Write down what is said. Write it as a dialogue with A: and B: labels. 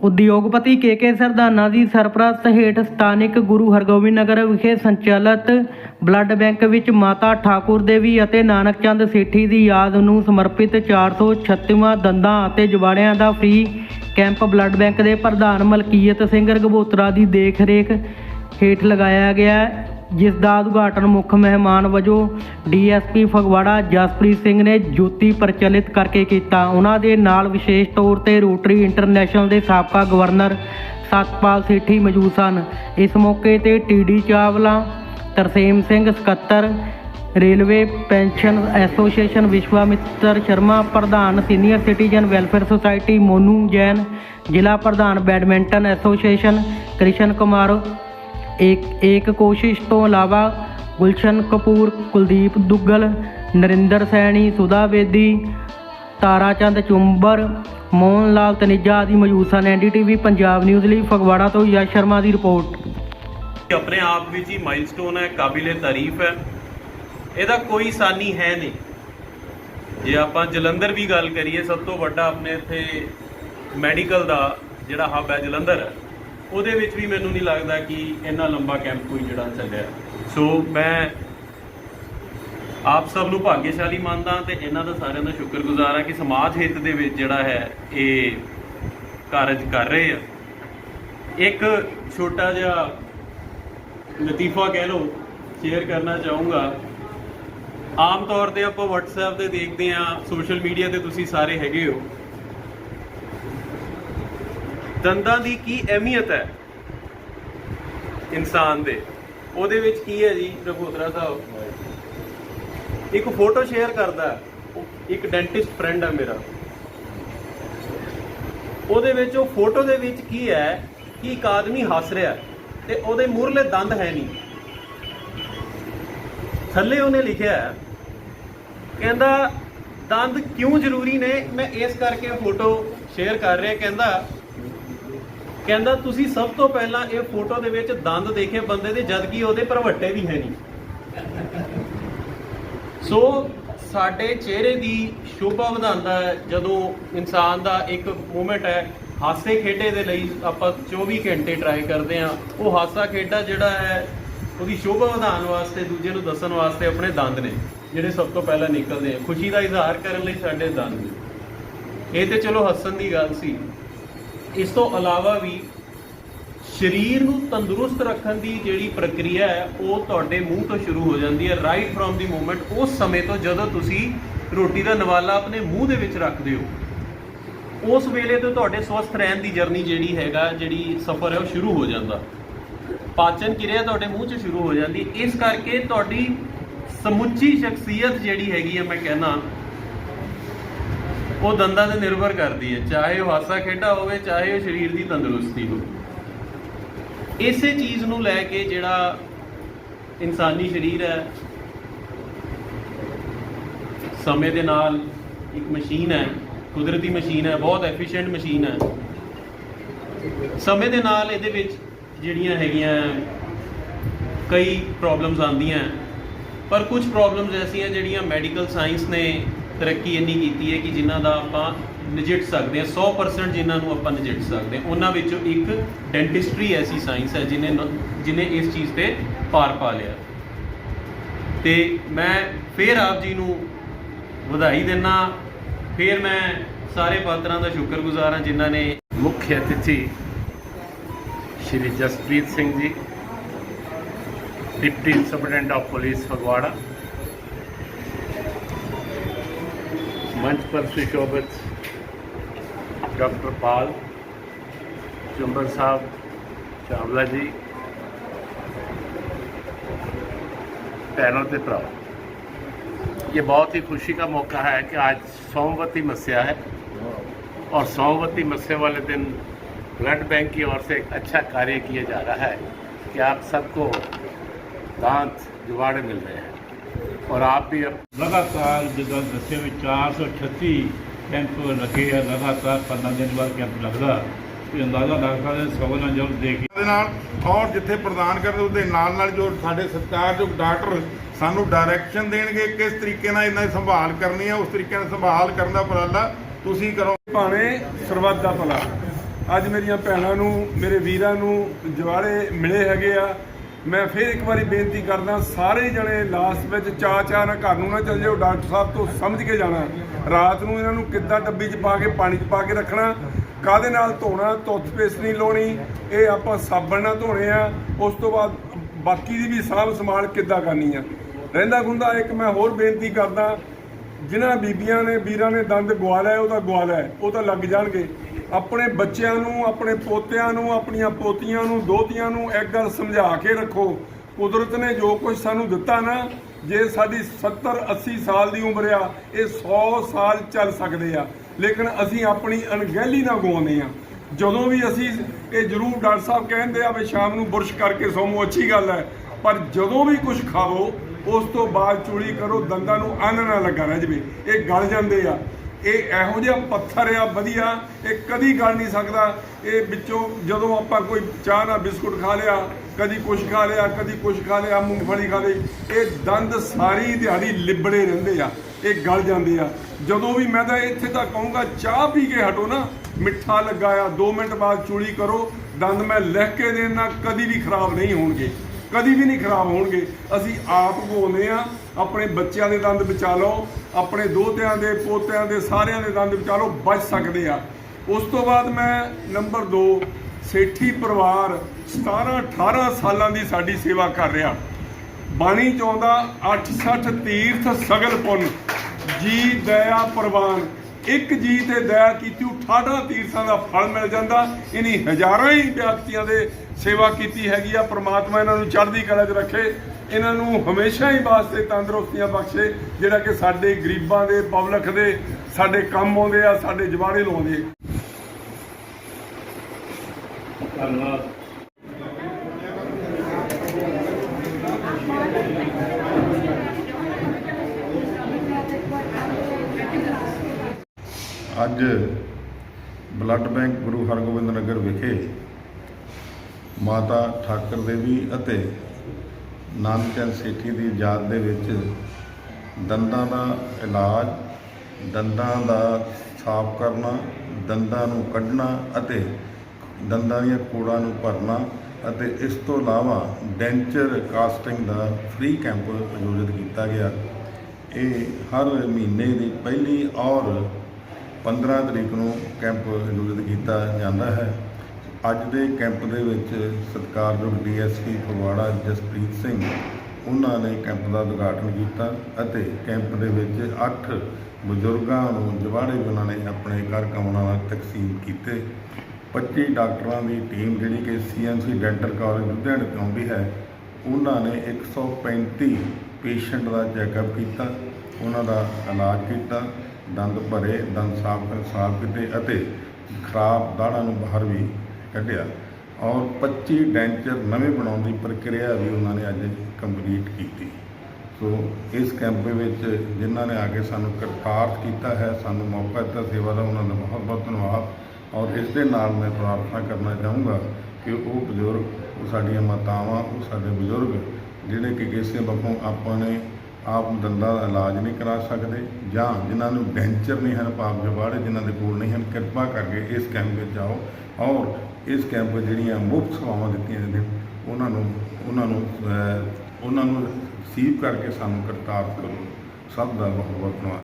A: ਉਦਯੋਗਪਤੀ ਕੇ ਸਰਦਾਨਾ ਦੀ ਸਰਪ੍ਰਸਤ ਹੇਠ ਸਥਾਨਿਕ ਗੁਰੂ ਹਰਗੋਬਿੰਦ ਨਗਰ ਵਿਖੇ ਸੰਚਾਲਿਤ ਬਲੱਡ ਬੈਂਕ ਵਿੱਚ ਮਾਤਾ ਠਾਕੁਰ ਦੇਵੀ ਅਤੇ ਨਾਨਕ ਚੰਦ ਸੇਠੀ ਦੀ ਯਾਦ ਨੂੰ ਸਮਰਪਿਤ 436ਵਾਂ ਦੰਦਾਂ ਅਤੇ ਜਵਾੜਿਆਂ ਦਾ ਫ੍ਰੀ ਕੈਂਪ ਬਲੱਡ ਬੈਂਕ ਦੇ ਪ੍ਰਧਾਨ ਮਲਕੀਅਤ ਸਿੰਘ ਰਘਬੋਤਰਾ ਦੀ ਦੇਖ-ਰੇਖ ਹੇਠ ਲਗਾਇਆ ਗਿਆ ਜਿਸ ਦਾ ਉਦਘਾਟਨ ਮੁੱਖ ਮਹਿਮਾਨ ਵਜੋਂ ਡੀਐਸਪੀ ਫਗਵਾੜਾ ਜਸਪ੍ਰੀਤ ਸਿੰਘ ਨੇ ਜੋਤੀ ਪ੍ਰਚਲਿਤ ਕਰਕੇ ਕੀਤਾ। ਉਹਨਾਂ ਦੇ ਨਾਲ ਵਿਸ਼ੇਸ਼ ਤੌਰ ਤੇ ਰੋਟਰੀ ਇੰਟਰਨੈਸ਼ਨਲ ਦੇ ਸਾਬਕਾ ਗਵਰਨਰ ਸਤਪਾਲ ਸੇਠੀ ਮੌਜੂਦ ਸਨ। ਇਸ ਮੌਕੇ ਤੇ ਟੀਡੀ ਚਾਵਲਾ, ਤਰਸੇਮ ਸਿੰਘ ਸਕੱਤਰ, railway pension association Vishwamitra Sharma, ਪ੍ਰਧਾਨ senior citizen welfare society Monu Jain, ਜ਼ਿਲ੍ਹਾ ਪ੍ਰਧਾਨ ਬੈਡਮਿੰਟਨ ਐਸੋਸੀਏਸ਼ਨ ਕ੍ਰਿਸ਼ਨ ਕੁਮਾਰ ਇੱਕ ਇੱਕ ਕੋਸ਼ਿਸ਼ ਤੋਂ ਇਲਾਵਾ ਗੁਲਸ਼ਨ ਕਪੂਰ, ਕੁਲਦੀਪ ਦੁੱਗਲ, ਨਰਿੰਦਰ ਸੈਣੀ ਸੁਧਾ ਬੇਦੀ ਤਾਰਾਚੰਦ ਚੁੰਬਰ, ਮੋਹਨ ਲਾਲ ਤਨੇਜਾ ਆਦਿ ਮੌਜੂਦ ਸਨ। ਐਨਡੀਟੀਵੀ ਪੰਜਾਬ ਨਿਊਜ਼ ਲਈ ਫਗਵਾੜਾ ਤੋਂ ਯਸ਼ ਸ਼ਰਮਾ ਦੀ ਰਿਪੋਰਟ।
B: ਆਪਣੇ ਆਪ ਵਿੱਚ ਹੀ ਮਾਈਲਸਟੋਨ ਹੈ, ਕਾਬਿਲੇ ਤਾਰੀਫ ਹੈ। ਇਹਦਾ ਕੋਈ ਸਾਨੀ ਹੈ ਨਹੀਂ। ਜੇ ਆਪਾਂ ਜਲੰਧਰ ਵੀ ਗੱਲ ਕਰੀਏ, ਸਭ ਤੋਂ ਵੱਡਾ ਆਪਣੇ ਇੱਥੇ ਮੈਡੀਕਲ ਦਾ ਜਿਹੜਾ ਹੱਬ ਹੈ, ਜਲੰਧਰ। ਹੈ ਉਹਦੇ ਵਿੱਚ ਵੀ ਮੈਨੂੰ ਨਹੀਂ ਲੱਗਦਾ ਕਿ ਇੰਨਾ ਲੰਬਾ ਕੈਂਪ ਕੋਈ ਜਿਹੜਾ ਚੱਲਿਆ। ਸੋ ਮੈਂ ਆਪ ਸਭ ਨੂੰ ਭਾਗਿਆਸ਼ਾਲੀ ਮੰਨਦਾ ਤੇ ਇਹਨਾਂ ਦਾ ਸਾਰਿਆਂ ਦਾ ਸ਼ੁਕਰਗੁਜ਼ਾਰ ਹਾਂ ਕਿ ਸਮਾਜ ਹਿੱਤ ਦੇ ਵਿੱਚ ਜਿਹੜਾ ਹੈ, ਇਹ ਕਾਰਜ ਕਰ ਰਹੇ ਆ। ਇੱਕ ਛੋਟਾ ਜਿਹਾ ਲਤੀਫਾ ਕਹਿ ਲਓ ਸ਼ੇਅਰ ਕਰਨਾ ਚਾਹੂੰਗਾ। ਆਮ ਤੌਰ ਤੇ ਆਪਾਂ WhatsApp ਤੇ ਦੇਖਦੇ ਆ ਸੋਸ਼ਲ ਮੀਡੀਆ ਤੇ ਤੁਸੀਂ ਸਾਰੇ ਹੈਗੇ ਹੋ। ਦੰਦਾਂ ਦੀ ਕੀ ਅਹਿਮੀਅਤ ਹੈ? ਇਨਸਾਨ ਦੇ। ਉਹਦੇ ਵਿੱਚ ਕੀ ਹੈ ਜੀ ਰਘੋਤਰਾ ਸਾਹਿਬ? ਇੱਕ ਫੋਟੋ ਸ਼ੇਅਰ ਕਰਦਾ ਇੱਕ ਡੈਂਟਿਸਟ ਫਰੈਂਡ ਹੈ ਮੇਰਾ। ਉਹਦੇ ਵਿੱਚ, ਉਹ ਫੋਟੋ ਦੇ ਵਿੱਚ ਕੀ ਹੈ ਕਿ ਇੱਕ ਆਦਮੀ ਹੱਸ ਰਿਹਾ ਹੈ ਤੇ ਉਹਦੇ ਮੂਹਰਲੇ ਦੰਦ ਹੈ ਨਹੀਂ। ਥੱਲੇ ਉਹਨੇ ਲਿਖਿਆ ਕਹਿੰਦਾ, ਦੰਦ ਕਿਉਂ ਜ਼ਰੂਰੀ ਨੇ? ਮੈਂ ਇਸ ਕਰਕੇ ਫੋਟੋ ਸ਼ੇਅਰ ਕਰ ਰਿਹਾ, ਕਹਿੰਦਾ ਕਹਿੰਦਾ ਤੁਸੀਂ ਸਭ ਤੋਂ ਪਹਿਲਾਂ ਇਹ ਫੋਟੋ ਦੇ ਵਿੱਚ ਦੰਦ ਦੇਖੇ ਬੰਦੇ ਦੇ ਜਦਕਿ ਉਹਦੇ ਭਰਵੱਟੇ ਵੀ ਹੈ ਨਹੀਂ। ਸੋ ਸਾਡੇ ਚਿਹਰੇ ਦੀ ਸ਼ੋਭਾ ਵਧਾਉਂਦਾ ਹੈ ਜਦੋਂ ਇਨਸਾਨ ਦਾ ਇੱਕ ਮੂਮੈਂਟ ਹੈ, ਹਾਸੇ ਖੇਡੇ ਦੇ ਲਈ ਆਪਾਂ 24 ਘੰਟੇ ਟਰਾਈ ਕਰਦੇ ਆ ਉਹ ਹਾਸਾ ਖੇਡਾ ਜਿਹੜਾ ਹੈ, ਉਹਦੀ ਸ਼ੋਭਾ ਵਧਾਉਣ ਵਾਸਤੇ, ਦੂਜੇ ਨੂੰ ਦੱਸਣ ਵਾਸਤੇ ਆਪਣੇ ਦੰਦ ਨੇ, ਜਿਹੜੇ ਸਭ ਤੋਂ ਪਹਿਲਾਂ ਨਿਕਲਦੇ ਆ। ਖੁਸ਼ੀ ਦਾ ਇਜ਼ਹਾਰ ਕਰਨ ਲਈ ਸਾਡੇ ਦੰਦ ਨੇ। ਇਹ ਤੇ ਚਲੋ ਹੱਸਣ ਦੀ ਗੱਲ ਸੀ। ਇਸ ਤੋਂ ਇਲਾਵਾ ਵੀ ਸਰੀਰ ਨੂੰ ਤੰਦਰੁਸਤ ਰੱਖਣ ਦੀ ਜਿਹੜੀ ਪ੍ਰਕਿਰਿਆ ਹੈ, ਉਹ ਤੁਹਾਡੇ ਮੂੰਹ ਤੋਂ ਸ਼ੁਰੂ ਹੋ ਜਾਂਦੀ ਹੈ ਰਾਈਟ ਫਰੋਮ ਦੀ ਮੂਵਮੈਂਟ ਉਸ ਸਮੇਂ ਤੋਂ ਜਦੋਂ ਤੁਸੀਂ ਰੋਟੀ ਦਾ ਨਵਾਲਾ ਆਪਣੇ ਮੂੰਹ ਦੇ ਵਿੱਚ ਰੱਖਦੇ ਹੋ। ਉਸ ਵੇਲੇ ਤੋਂ ਤੁਹਾਡੇ ਸਵਸਥ ਰਹਿਣ ਦੀ ਜਰਨੀ ਜਿਹੜੀ ਹੈਗਾ, ਜਿਹੜੀ ਸਫ਼ਰ ਹੈ, ਉਹ ਸ਼ੁਰੂ ਹੋ ਜਾਂਦਾ। ਪਾਚਨ ਕਿਰਿਆ ਤੁਹਾਡੇ ਮੂੰਹ 'ਚ ਸ਼ੁਰੂ ਹੋ ਜਾਂਦੀ। ਇਸ ਕਰਕੇ ਤੁਹਾਡੀ ਸਮੁੱਚੀ ਸ਼ਖਸੀਅਤ ਜਿਹੜੀ ਹੈਗੀ ਹੈ, ਮੈਂ ਕਹਿਣਾ ਉਹ ਦੰਦਾਂ ਤੇ ਨਿਰਭਰ ਕਰਦੀ ਹੈ, ਚਾਹੇ ਉਹ ਹਾਸਾ ਖੇਡਾ ਹੋਵੇ, ਚਾਹੇ ਉਹ ਸਰੀਰ ਦੀ ਤੰਦਰੁਸਤੀ ਹੋਵੇ। ਇਸੇ ਚੀਜ਼ ਨੂੰ ਲੈ ਕੇ ਜਿਹੜਾ ਇਨਸਾਨੀ ਸਰੀਰ ਹੈ, ਸਮੇਂ ਦੇ ਨਾਲ ਇੱਕ ਮਸ਼ੀਨ ਹੈ, ਕੁਦਰਤੀ ਮਸ਼ੀਨ ਹੈ, ਬਹੁਤ ਐਫੀਸ਼ੀਐਂਟ ਮਸ਼ੀਨ ਹੈ। ਸਮੇਂ ਦੇ ਨਾਲ ਇਹਦੇ ਵਿੱਚ ਜਿਹੜੀਆਂ ਹੈਗੀਆਂ ਕਈ ਪ੍ਰੋਬਲਮਸ ਆਉਂਦੀਆਂ। ਪਰ ਕੁਝ ਪ੍ਰੋਬਲਮਸ ਐਸੀਆਂ ਜਿਹੜੀਆਂ ਮੈਡੀਕਲ ਸਾਇੰਸ ਨੇ ਤਰੱਕੀ ਇੰਨੀ ਕੀਤੀ ਹੈ ਕਿ ਜਿਨ੍ਹਾਂ ਦਾ ਆਪਾਂ ਨਜਿੱਠ ਸਕਦੇ ਹਾਂ 100% ਜਿਨ੍ਹਾਂ ਨੂੰ ਆਪਾਂ ਨਜਿੱਠ ਸਕਦੇ ਹਾਂ। ਉਹਨਾਂ ਵਿੱਚੋਂ ਇੱਕ ਡੈਂਟਿਸਟਰੀ ਐਸੀ ਸਾਇੰਸ ਹੈ ਜਿਹਨੇ ਨ- ਜਿਹਨੇ ਇਸ ਚੀਜ਼ ਤੇ ਪਾਰ ਪਾ ਲਿਆ। ਤੇ ਮੈਂ ਫੇਰ ਆਪ ਜੀ ਨੂੰ ਵਧਾਈ ਦਿੰਨਾ। ਫੇਰ ਮੈਂ ਸਾਰੇ ਪਾਤਰਾਂ ਦਾ ਸ਼ੁਕਰਗੁਜ਼ਾਰ ਹਾਂ ਜਿਨ੍ਹਾਂ ਨੇ
C: ਮੁੱਖ ਅਤਿਥੀ Shri Jaspreet Singh ji, deputy superintendent of police Phagwara. मंच पर सुशोभित डॉक्टर पाल चुंबन साहब, चावला जी, पैरों से प्राप्त ये बहुत ही खुशी का मौका है कि आज सोमवती मस्या है और सोमवती मस्या वाले दिन ब्लड बैंक की ओर से एक अच्छा कार्य किया जा रहा है कि आप सबको दांत, जुगाड़े मिल रहे हैं। ਔਰ ਆਪ ਵੀ
D: ਲਗਾਤਾਰ ਜਿੱਦਾਂ ਦੱਸਿਆ ਵੀ 438 ਕੈਂਪ ਲੱਗੇ ਆ ਲਗਾਤਾਰ 15 ਦਿਨ ਬਾਅਦ ਕੈਂਪ ਲੱਗਦਾ। ਤੇ ਅੰਦਾਜ਼ਾ ਲੱਗਦਾ ਹੈ ਸਵਾਲ ਨਾਲ ਜੋਰ
E: ਦੇ ਨਾਲ ਔਰ ਜਿੱਥੇ ਪ੍ਰਦਾਨ ਕਰਦੇ ਉਹਦੇ ਨਾਲ ਨਾਲ ਜੋ ਸਾਡੇ ਸਰਕਾਰਯੋਗ ਡਾਕਟਰ ਸਾਨੂੰ ਡਾਇਰੈਕਸ਼ਨ ਦੇਣਗੇ ਕਿਸ ਤਰੀਕੇ ਨਾਲ ਇਹਨਾਂ ਦੀ ਸੰਭਾਲ ਕਰਨੀ ਹੈ ਉਸ ਤਰੀਕੇ ਨਾਲ ਸੰਭਾਲ ਕਰਨ ਦਾ ਉਪਰਾਲਾ ਤੁਸੀਂ ਕਰੋ।
F: ਭਾਣੇ ਸਰਬੱਤ ਦਾ ਭਲਾ। ਅੱਜ ਮੇਰੀਆਂ ਭੈਣਾਂ ਨੂੰ ਮੇਰੇ ਵੀਰਾਂ ਨੂੰ ਜਵਾਲੇ ਮਿਲੇ ਹੈਗੇ ਆ। ਮੈਂ ਫਿਰ ਇੱਕ ਵਾਰੀ ਬੇਨਤੀ ਕਰਦਾ, ਸਾਰੇ ਜਣੇ ਲਾਸਟ ਵਿੱਚ ਚਾ ਚਾ ਨਾ ਘਰ ਨੂੰ ਨਾ ਚੱਲ ਜਾਓ, ਡਾਕਟਰ ਸਾਹਿਬ ਤੋਂ ਸਮਝ ਕੇ ਜਾਣਾ। ਰਾਤ ਨੂੰ ਇਹਨਾਂ ਨੂੰ ਕਿੱਦਾਂ ਡੱਬੀ 'ਚ ਪਾ ਕੇ, ਪਾਣੀ 'ਚ ਪਾ ਕੇ ਰੱਖਣਾ ਕਾਦੇ ਨਾਲ ਧੋਣਾ ਟੂਥਪੇਸਟ ਨਹੀਂ ਲਾਉਣੀ, ਇਹ ਆਪਾਂ ਸਾਬਣ ਨਾਲ ਧੋਣੇ ਆ, ਉਸ ਤੋਂ ਬਾਅਦ ਬਾਕੀ ਦੀ ਵੀ ਸਾਂਭ ਸੰਭਾਲ ਕਿੱਦਾਂ ਕਰਨੀ ਆ। ਰਹਿੰਦਾ ਗੁੰਦਾ ਇੱਕ ਮੈਂ ਹੋਰ ਬੇਨਤੀ ਕਰਦਾ, ਜਿਨ੍ਹਾਂ ਬੀਬੀਆਂ ਨੇ, ਵੀਰਾਂ ਨੇ ਦੰਦ ਗਵਾ ਲਿਆ, ਉਹ ਤਾਂ ਗਵਾ ਲਿਆ, ਉਹ ਤਾਂ ਲੱਗ ਜਾਣਗੇ। ਆਪਣੇ ਬੱਚਿਆਂ ਨੂੰ, ਆਪਣੇ ਪੋਤਿਆਂ ਨੂੰ, ਆਪਣੀਆਂ ਪੋਤੀਆਂ ਨੂੰ, ਦੋਤੀਆਂ ਨੂੰ ਇੱਕ ਗੱਲ ਸਮਝਾ ਕੇ ਰੱਖੋ। ਕੁਦਰਤ ਨੇ ਜੋ ਕੁਝ ਸਾਨੂੰ ਦਿੱਤਾ ਨਾ, ਜੇ ਸਾਡੀ 70 80 ਸਾਲ ਦੀ ਉਮਰ ਆ, ਇਹ 100 ਸਾਲ ਚੱਲ ਸਕਦੇ ਆ। ਲੇਕਿਨ ਅਸੀਂ ਆਪਣੀ ਅਣਗਹਿਲੀ ਨਾਲ ਗਵਾਉਂਦੇ ਆ। ਜਦੋਂ ਵੀ ਅਸੀਂ ਇਹ ਜ਼ਰੂਰ ਡਾਕਟਰ ਸਾਹਿਬ ਕਹਿੰਦੇ ਆ ਵੀ ਸ਼ਾਮ ਨੂੰ ਬੁਰਸ਼ ਕਰਕੇ ਸੋਮੋ ਅੱਛੀ ਗੱਲ ਹੈ। ਪਰ ਜਦੋਂ ਵੀ ਕੁਝ ਖਾਵੋ, ਉਸ ਤੋਂ ਬਾਅਦ ਚੂੜੀ ਕਰੋ, ਦੰਦਾਂ ਨੂੰ ਅੰਨ ਨਾ ਲੱਗਾ ਰਹਿ ਜਵੇ। ਇਹ ਗਲ ਜਾਂਦੇ ਆ। ਇਹ ਇਹੋ ਜਿਹਾ ਪੱਥਰ ਆ, ਵਧੀਆ। ਇਹ ਕਦੀ ਗਲ ਨਹੀਂ ਸਕਦਾ। ਇਹ ਵਿੱਚੋਂ ਜਦੋਂ ਆਪਾਂ ਕੋਈ ਚਾਹ ਨਾਲ ਬਿਸਕੁਟ ਖਾ ਲਿਆ, ਕਦੀ ਕੁਛ ਖਾ ਲਿਆ, ਕਦੀ ਕੁਛ ਖਾ ਲਿਆ, ਮੂੰਗਫਲੀ ਖਾ ਲਈ, ਇਹ ਦੰਦ ਸਾਰੀ ਦਿਹਾੜੀ ਲਿਬੜੇ ਰਹਿੰਦੇ ਆ, ਇਹ ਗਲ ਜਾਂਦੇ ਆ। ਜਦੋਂ ਵੀ ਮੈਂ ਤਾਂ ਇੱਥੇ ਤਾਂ ਕਹੂੰਗਾ, ਚਾਹ ਪੀ ਕੇ ਹਟੋ ਨਾ। ਮਿੱਠਾ ਲੱਗਾ ਆ 2 ਮਿੰਟ ਬਾਅਦ ਚੂੜੀ ਕਰੋ। ਦੰਦ ਮੈਂ ਲਿਖ ਕੇ ਦੇਣਾ, ਕਦੀ ਵੀ ਖਰਾਬ ਨਹੀਂ ਹੋਣਗੇ। ਕਦੀ ਵੀ ਨਹੀਂ ਖਰਾਬ ਹੋਣਗੇ। ਅਸੀਂ ਆਪ ਗੋਨੇ ਆ ਆਪਣੇ ਬੱਚਿਆਂ ਦੇ ਦੰਦ ਬਚਾ ਲਓ, ਆਪਣੇ ਦੋਤਿਆਂ ਦੇ, ਪੋਤਿਆਂ ਦੇ ਸਾਰਿਆਂ ਦੇ ਦੰਦ ਬਚਾ ਲਓ, ਬਚ ਸਕਦੇ ਆ। ਉਸ ਤੋਂ ਬਾਅਦ ਮੈਂ ਨੰਬਰ 2 ਸੇਠੀ ਪਰਿਵਾਰ 17 18 ਸਾਲਾਂ ਦੀ ਸਾਡੀ ਸੇਵਾ ਕਰ ਰਿਹਾ। ਬਾਣੀ ਚ ਆਉਂਦਾ 68 ਤੀਰਥ ਸਗਲ ਪੁੰਨ। ਜੀ ਦਇਆ ਪ੍ਰਵਾਨ। ਇੱਕ ਜੀ ਤੇ ਦਇਆ ਕੀਤੀ 68 ਤੀਰਥਾਂ ਦਾ ਫਲ ਮਿਲ ਜਾਂਦਾ। ਇਨੀ ਹਜ਼ਾਰਾਂ ਹੀ ਵਿਅਕਤੀਆਂ ਦੇ ਸੇਵਾ ਕੀਤੀ ਹੈਗੀ ਆ। ਪ੍ਰਮਾਤਮਾ ਇਹਨਾਂ ਨੂੰ ਚੜ੍ਹਦੀ ਕਲਾ 'ਚ ਰੱਖੇ। ਇਹਨਾਂ ਨੂੰ ਹਮੇਸ਼ਾ ਹੀ ਵਾਸਤੇ ਤੰਦਰੁਸਤੀਆਂ ਬਖਸ਼ੇ ਜਿਹੜਾ ਕਿ ਸਾਡੇ ਗਰੀਬਾਂ ਦੇ ਪਬਲਿਕ ਦੇ ਸਾਡੇ ਕੰਮ ਆਉਂਦੇ ਆ ਸਾਡੇ ਜਵਾੜੇ ਲਾਉਂਦੇ
D: ਧੰਨਵਾਦ।
E: ਅੱਜ ਬਲੱਡ ਬੈਂਕ ਗੁਰੂ ਹਰਗੋਬਿੰਦ ਨਗਰ ਵਿਖੇ ਮਾਤਾ ਠਾਕਰ ਦੇਵੀ ਅਤੇ ਨਾਨਕਚੰਦ ਸੇਠੀ ਦੀ ਯਾਦ ਦੇ ਵਿੱਚ ਦੰਦਾਂ ਦਾ ਇਲਾਜ, ਦੰਦਾਂ ਦਾ ਸਾਫ਼ ਕਰਨਾ, ਦੰਦਾਂ ਨੂੰ ਕੱਢਣਾ ਅਤੇ ਦੰਦਾਂ ਦੀਆਂ ਕੋੜਾਂ ਨੂੰ ਭਰਨਾ ਅਤੇ ਇਸ ਤੋਂ ਇਲਾਵਾ ਡੈਂਚਰ ਕਾਸਟਿੰਗ ਦਾ ਫ੍ਰੀ ਕੈਂਪ ਆਯੋਜਿਤ ਕੀਤਾ ਗਿਆ। ਇਹ ਹਰ ਮਹੀਨੇ ਦੀ ਪਹਿਲੀ ਔਰ 15 ਤਰੀਕ ਨੂੰ ਕੈਂਪ ਆਯੋਜਿਤ ਕੀਤਾ ਜਾਂਦਾ ਹੈ। ਅੱਜ ਦੇ ਕੈਂਪ ਦੇ ਵਿੱਚ ਸਤਿਕਾਰਯੋਗ ਡੀਐਸਪੀ ਫਗਵਾੜਾ ਜਸਪ੍ਰੀਤ ਸਿੰਘ ਉਹਨਾਂ ਨੇ ਕੈਂਪ ਦਾ ਉਦਘਾਟਨ ਕੀਤਾ ਅਤੇ ਕੈਂਪ ਦੇ ਵਿੱਚ 8 ਬਜ਼ੁਰਗਾਂ ਨੂੰ ਜਵਾੜੇ ਵੀ ਉਹਨਾਂ ਨੇ ਆਪਣੇ ਘਰ ਕੰਮਾਂ ਨਾਲ ਤਕਸੀਮ ਕੀਤੇ। 25 ਡਾਕਟਰਾਂ ਦੀ ਟੀਮ ਜਿਹੜੀ ਕਿ ਸੀਐਮਸੀ ਡੈਂਟਲ ਕਾਲਜ ਲੁਧਿਆਣੇ ਤੋਂ ਆਉਂਦੀ ਹੈ, ਉਹਨਾਂ ਨੇ 135 ਪੇਸ਼ੈਂਟ ਦਾ ਚੈੱਕਅਪ ਕੀਤਾ, ਉਹਨਾਂ ਦਾ ਇਲਾਜ ਕੀਤਾ, ਦੰਦ ਭਰੇ, ਦੰਦ ਸਾਫ਼ ਸਾਫ਼ ਕੀਤੇ ਅਤੇ ਖਰਾਬ ਦਾੜਾਂ ਨੂੰ ਬਾਹਰ ਵੀ ਕੱਢਿਆ ਔਰ 25 ਡੈਂਚਰ ਨਵੇਂ ਬਣਾਉਣ ਦੀ ਪ੍ਰਕਿਰਿਆ ਵੀ ਉਹਨਾਂ ਨੇ ਅੱਜ ਕੰਪਲੀਟ ਕੀਤੀ। ਸੋ ਇਸ ਕੈਂਪ ਵਿੱਚ ਜਿਨ੍ਹਾਂ ਨੇ ਆ ਕੇ ਸਾਨੂੰ ਕਰਤਾਰਥ ਕੀਤਾ ਹੈ, ਸਾਨੂੰ ਮੌਕਾ ਦਿੱਤਾ ਸੇਵਾ ਦਾ, ਉਹਨਾਂ ਦਾ ਬਹੁਤ ਬਹੁਤ ਧੰਨਵਾਦ। ਔਰ ਇਸ ਦੇ ਨਾਲ ਮੈਂ ਪ੍ਰਾਰਥਨਾ ਕਰਨਾ ਚਾਹੂੰਗਾ ਕਿ ਉਹ ਬਜ਼ੁਰਗ, ਉਹ ਸਾਡੀਆਂ ਮਾਤਾਵਾਂ, ਉਹ ਸਾਡੇ ਬਜ਼ੁਰਗ, ਜਿਹੜੇ ਕਿ ਕਿਸੇ ਵੱਲੋਂ ਆਪਾਂ ਨੇ ਆਪ ਦੰਦਾਂ ਦਾ ਇਲਾਜ ਨਹੀਂ ਕਰਾ ਸਕਦੇ ਜਾਂ ਜਿਨ੍ਹਾਂ ਨੂੰ ਡੈਂਚਰ ਨਹੀਂ ਹਨ ਪਾਪ ਜਵਾੜੇ ਜਿਨ੍ਹਾਂ ਦੇ ਕੋਲ ਨਹੀਂ ਹਨ, ਕਿਰਪਾ ਕਰਕੇ ਇਸ ਕੈਂਪ ਵਿੱਚ ਆਓ ਔਰ ਇਸ ਕੈਂਪ ਵਿੱਚ ਜਿਹੜੀਆਂ ਮੁਫਤ ਸੇਵਾਵਾਂ ਦਿੱਤੀਆਂ ਜਾਂਦੀਆਂ, ਉਹਨਾਂ ਨੂੰ ਉਹਨਾਂ ਨੂੰ ਉਹਨਾਂ ਨੂੰ ਰਿਸੀਵ ਕਰਕੇ ਸਾਨੂੰ ਕਰਤਾਰ ਕਰੋ। ਸਭ ਦਾ ਬਹੁਤ ਬਹੁਤ ਧੰਨਵਾਦ।